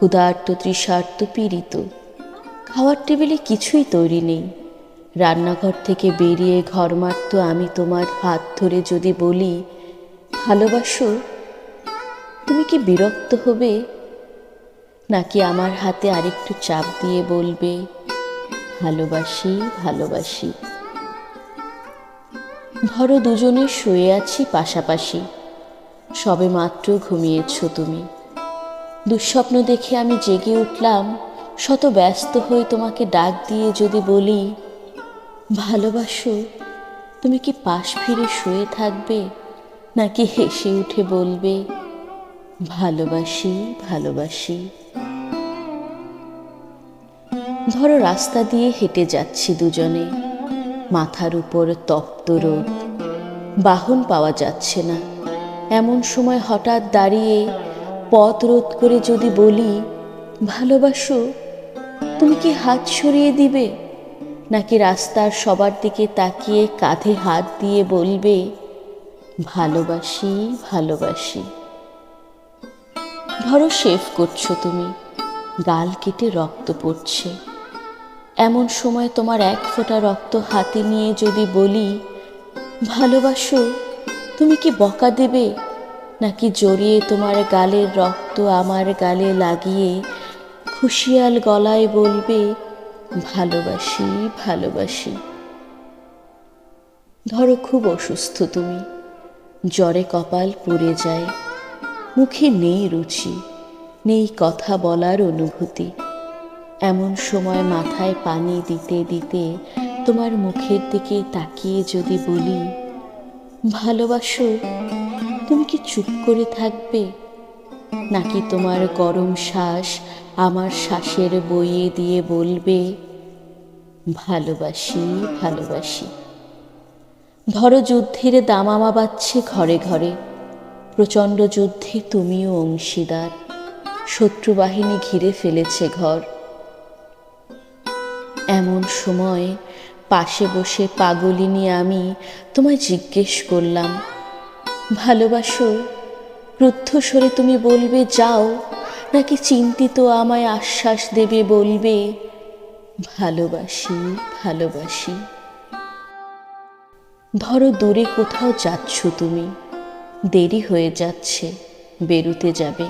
ক্ষুধার্ত, তৃষার্ত, পীড়িত। খাওয়ার টেবিলে কিছুই তৈরি নেই। রান্নাঘর থেকে বেরিয়ে ঘর ঘরমাত্র আমি তোমার হাত ধরে যদি বলি, ভালোবাসো? তুমি কি বিরক্ত হবে? নাকি আমার হাতে আরেকটু চাপ দিয়ে বলবে, ভালোবাসি ভালোবাসি ধরো দুজনে শুয়ে আছি পাশাপাশি। সবে মাত্র ঘুমিয়েছ তুমি। দুঃস্বপ্ন দেখে আমি জেগে উঠলাম, শত ব্যস্ত হয়ে তোমাকে ডাক দিয়ে যদি বলি, ভালোবাসো, তুমি কি পাশ ফিরে শুয়ে থাকবে, নাকি হেসে উঠে বলবে, ভালোবাসি ভালোবাসি ধরো রাস্তা দিয়ে হেঁটে যাচ্ছি দুজনে, মাথার উপর তপ্ত রোদ, বাহন পাওয়া যাচ্ছে না। এমন সময় হঠাৎ দাঁড়িয়ে পথ রোধ করে যদি বলি, ভালোবাসো, তুমি কি হাত সরিয়ে দিবে? নাকি রাস্তার সবার দিকে তাকিয়ে কাঁধে হাত দিয়ে বলবে, ভালোবাসি ভালোবাসি। ধরো শেভ করছ তুমি, গাল কেটে রক্ত পড়ছে। এমন সময় তোমার এক ফোঁটা রক্ত হাতে নিয়ে যদি বলি, ভালোবাসো, তুমি কি বকা দেবে? নাকি জড়িয়ে তোমার গালের রক্ত আমার গালে লাগিয়ে খুশিয়াল গলায় বলবে, ভালোবাসি ভালোবাসি ধরো খুব অসুস্থ তুমি, জ্বরে কপাল পুড়ে যায়, মুখে নেই রুচি, নেই কথা বলার অনুভূতি। এমন সময় মাথায় পানি দিতে দিতে তোমার মুখের দিকে তাকিয়ে যদি বলি, ভালোবাসো তুমি কি চুপ করে থাকবে? নাকি তোমার গরম শ্বাস আমার শ্বাসের বইয়ে দিয়ে বলবে, ভালোবাসি ভালোবাসি ধরো যুদ্ধের দামামা বাচ্ছে ঘরে ঘরে। প্রচণ্ড যুদ্ধে তুমিও অংশীদার। শত্রু বাহিনী ঘিরে ফেলেছে ঘর। এমন সময় পাশে বসে পাগলিনী আমি তোমায় জিজ্ঞেস করলাম ভালোবাসো রুদ্ধস্বরে তুমি বলবে, যাও। নাকি চিন্তিত আমায় আশ্বাস দেবে, বলবে, ভালোবাসি ভালোবাসি। ধরো দূরে কোথাও যাচ্ছ তুমি, দেরি হয়ে যাচ্ছে, বেরুতে যাবে।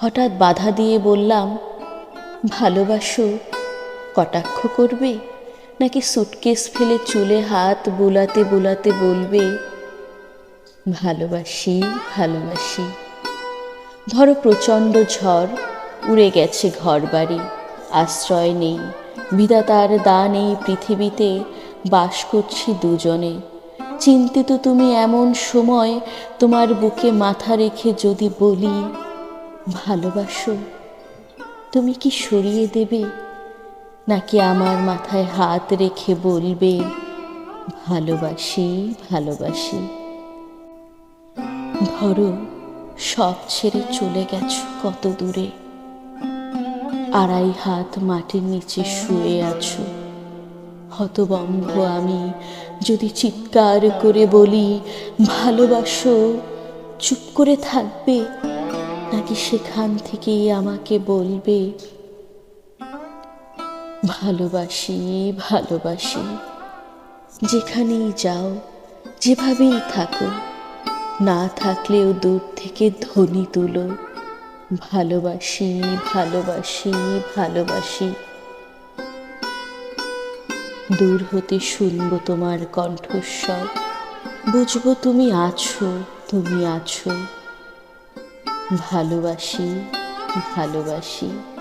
হঠাৎ বাধা দিয়ে বললাম, ভালোবাসো, কটাক্ষ করবে? নাকি সুটকেস ফেলে চুলে হাত বোলাতে বোলাতে বলবে ভালোবাসি ভালোবাসি। ধরো প্রচণ্ড ঝড়, উড়ে গেছে ঘর বাড়ি আশ্রয় নেই, বিধাতার দান এই পৃথিবীতে, বাস করছি দুজনে। চিন্তিত তুমি এমন সময় তোমার বুকে মাথা রেখে যদি বলি, ভালোবাসো, তুমি কি সরিয়ে দেবে? নাকি আমার মাথায় হাত রেখে বলবে, ভালোবাসি ভালোবাসি? ধরো, সব ছেড়ে চলে গেছো কত দূরে। আড়াই হাত মাটির নিচে শুয়ে আছো। হতবম্ব আমি যদি চিৎকার করে বলি, ভালোবাসো, চুপ করে থাকবে, নাকি সেখান থেকেই আমাকে বলবে, ভালোবাসি ভালোবাসি। যেখানেই যাও, যেভাবেই থাকো না থাকলেও দূর থেকে ধ্বনি তুলো। ভালোবাসি ভালোবাসি ভালোবাসি। দূর হতে শুনব তোমার কণ্ঠস্বর। বুঝব তুমি আছো তুমি আছো। ভালোবাসি ভালোবাসি।